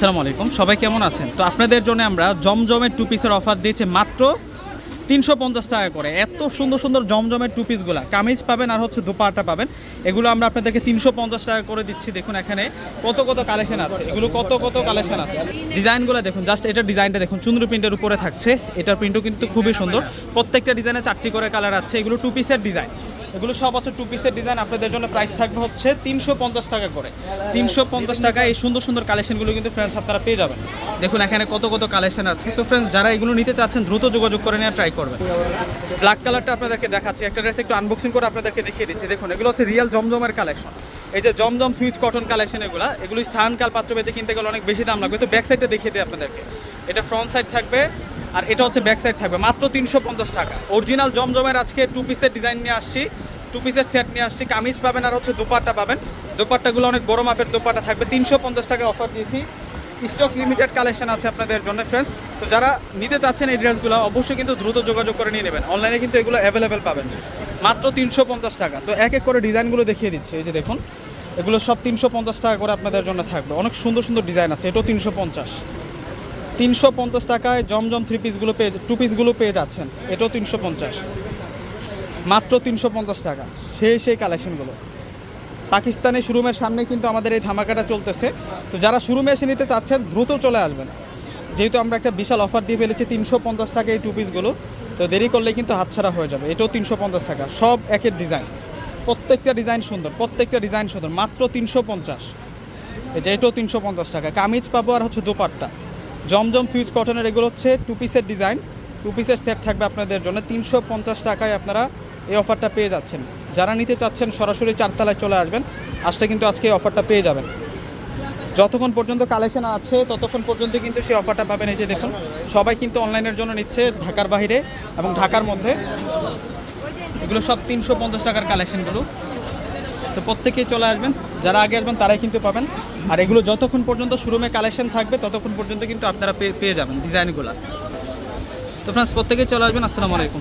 আসসালামু আলাইকুম। সবাই কেমন আছেন? তো আপনাদের জন্য আমরা জমজমের টু পিসের অফার দিয়েছি মাত্র তিনশো পঞ্চাশ টাকা করে। এত সুন্দর সুন্দর জমজমের টু পিসগুলো কামিজ পাবেন আর হচ্ছে দুপাটা পাবেন। এগুলো আমরা আপনাদেরকে তিনশো পঞ্চাশ টাকা করে দিচ্ছি। দেখুন এখানে কত কত কালেকশন আছে। এগুলো কত কত কালেকশন আছে। ডিজাইনগুলো দেখুন জাস্ট এটার ডিজাইনটা দেখুন। চুন্দ্র প্রিন্টের উপরে থাকছে। এটার প্রিন্টও কিন্তু খুবই সুন্দর। প্রত্যেকটা ডিজাইনে চারটি করে কালার আছে। এগুলো টু পিসের ডিজাইন এগুলো সব হচ্ছে টু পিসের ডিজাইন আপনাদের জন্য প্রাইস থাকবে হচ্ছে তিনশো পঞ্চাশ টাকা করে। তিনশো পঞ্চাশ টাকা এই সুন্দর সুন্দর কালেকশনগুলো কিন্তু ফ্রেন্ডস আপনারা পেয়ে যাবেন। দেখুন, এখানে কত কত কালেকশন আছে। তো ফ্রেন্ডস যারা এগুলো নিতে চাচ্ছেন, দ্রুত যোগাযোগ করে নেওয়া ট্রাই করবেন। ব্ল্যাক কালারটা আপনাদেরকে দেখাচ্ছি। একটা ড্রেস একটু আনবক্সিং করে আপনাদেরকে দেখিয়ে দিচ্ছি। দেখুন, এগুলো হচ্ছে রিয়েল জমজমের কালেকশন এই যে জমজম সুইচ কটন কালেকশন এগুলো এগুলো স্থানকাল পাত্র পেতে কিনতে গেলে অনেক বেশি দাম লাগবে। তো ব্যাক সাইডটা দেখিয়ে দিই আপনাদেরকে। এটা ফ্রন্ট সাইড থাকবে। আর এটা হচ্ছে ব্যাক সাইড থাকবে। মাত্র তিনশো পঞ্চাশ টাকা। অরিজিনাল জমজমের আজকে টু পিসের ডিজাইন নিয়ে আসছি। টু পিসের সেট নিয়ে আসছি। কামিজ পাবেন আর হচ্ছে দুপাট্টা পাবেন। দুপাট্টাগুলো অনেক বড় মাপের দুপাট্টা থাকবে। তিনশো পঞ্চাশ টাকা অফার দিয়েছি স্টক লিমিটেড কালেকশন আছে আপনাদের জন্য ফ্রেন্ডস তো যারা নিতে চাচ্ছেন এই ড্রেসগুলো অবশ্যই কিন্তু দ্রুত যোগাযোগ করে নিয়ে নেবেন। অনলাইনে কিন্তু এগুলো অ্যাভেলেবেল পাবেন। মাত্র তিনশো পঞ্চাশ টাকা। তো এক এক করে ডিজাইনগুলো দেখিয়ে দিচ্ছি। এই যে দেখুন, এগুলো সব তিনশো পঞ্চাশ টাকা করে আপনাদের জন্য থাকবে। অনেক সুন্দর সুন্দর ডিজাইন আছে। এটাও তিনশো পঞ্চাশ। তিনশো পঞ্চাশ টাকায় জমজম থ্রি পিসগুলো পেয়ে টু পিসগুলো পেয়ে যাচ্ছেন। এটাও তিনশো পঞ্চাশ। মাত্র তিনশো পঞ্চাশ টাকা। সেই সেই কালেকশনগুলো পাকিস্তানি শোরুমের সামনে কিন্তু আমাদের এই ধামাকাটা চলতেছে। তো যারা শোরুমে এসে নিতে চাচ্ছেন, দ্রুত চলে আসবেন। যেহেতু আমরা একটা বিশাল অফার দিয়ে ফেলেছি তিনশো পঞ্চাশ টাকা এই টু পিসগুলো তো দেরি করলে কিন্তু হাতছাড়া হয়ে যাবে। এটাও তিনশো পঞ্চাশ টাকা। সব একের ডিজাইন প্রত্যেকটা ডিজাইন সুন্দর, প্রত্যেকটা ডিজাইন সুন্দর। মাত্র তিনশো পঞ্চাশ। এটা এটাও তিনশো পঞ্চাশ টাকা। কামিজ পাবো আর হচ্ছে দুপাট্টা। জমজম ফিউজ কটনের এগুলো হচ্ছে টু পিসের ডিজাইন টু পিসের সেট থাকবে আপনাদের জন্য। তিনশো পঞ্চাশ টাকায় আপনারা এই অফারটা পেয়ে যাচ্ছেন। যারা নিতে চাচ্ছেন, সরাসরি চারতলায় চলে আসবেন। আসলে কিন্তু আজকে এই অফারটা পেয়ে যাবেন। যতক্ষণ পর্যন্ত কালেকশন আছে, ততক্ষণ পর্যন্ত কিন্তু সেই অফারটা পাবেন। এই যে দেখুন, সবাই কিন্তু অনলাইনের জন্য নিচ্ছে ঢাকার বাইরে এবং ঢাকার মধ্যে। এগুলো সব তিনশো পঞ্চাশ টাকার কালেকশনগুলো তো প্রত্যেকেই চলে আসবেন। যারা আগে আসবেন, তারাই কিন্তু পাবেন। আর এগুলো যতক্ষণ পর্যন্ত শোরুমে কালেকশন থাকবে, ততক্ষণ পর্যন্ত কিন্তু আপনারা পেয়ে যাবেন ডিজাইনগুলো তো ফ্রেন্ডস প্রত্যেকেই চলে আসবেন। আসসালামু আলাইকুম।